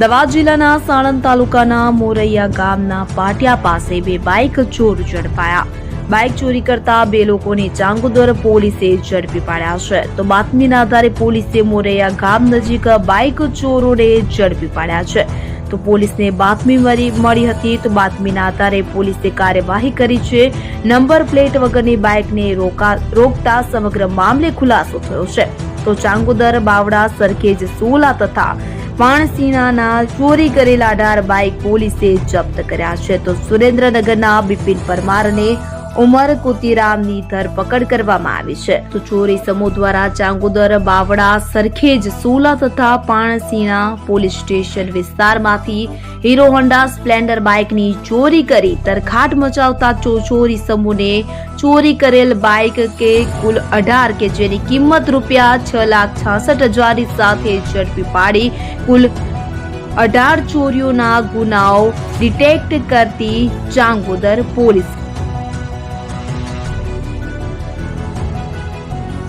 અમદાવાદ જિલ્લાના સાણંદ તાલુકાના મોરૈયા ગામના પાટિયા પાસે બે બાઇક ચોર ઝડપાયા. બાઇક ચોરી કરતા બે લોકોને ચાંગોદર પોલીસે ઝડપી પાડ્યા છે. તો બાતમીના આધારે પોલીસે મોરૈયા ગામ નજીક બાઇક ચોરોને ઝડપી પાડ્યા છે. તો પોલીસને બાતમી મળી હતી. તો બાતમીના આધારે પોલીસે કાર્યવાહી કરી છે. નંબર પ્લેટ વગરની બાઇકને રોકા રોકતા સમગ્ર મામલે ખુલાસો થયો છે. તો ચાંગોદર બાવડા સરખેજ સોલા તથા પાણસીનાના ચોરી કરેલા અઢાર બાઇક પોલીસે જપ્ત કર્યા છે. તો સુરેન્દ્રનગરના બિપિન પરમારને ઉમર કુતીરામની ધરપકડ કરવામાં આવી છે. તો ચોરી સમૂહ દ્વારા ચાંગુદર, બાવડા, સરખેજ, સોલા તથા પાણસીના પોલીસ સ્ટેશન વિસ્તારમાંથી હીરો હોન્ડા સ્પ્લેન્ડર બાઇકની ચોરી કરી તરખાટ મચાવતા ચોરી સમૂહને ચોરી કરેલ બાઇક કે કુલ અઢાર કે જેની કિંમત રૂપિયા છ લાખ છાસઠ હજારની સાથે ઝડપી પાડી કુલ અઢાર ચોરીઓના ગુનાઓ ડિટેક્ટ કરતી ચાંગોદર પોલીસ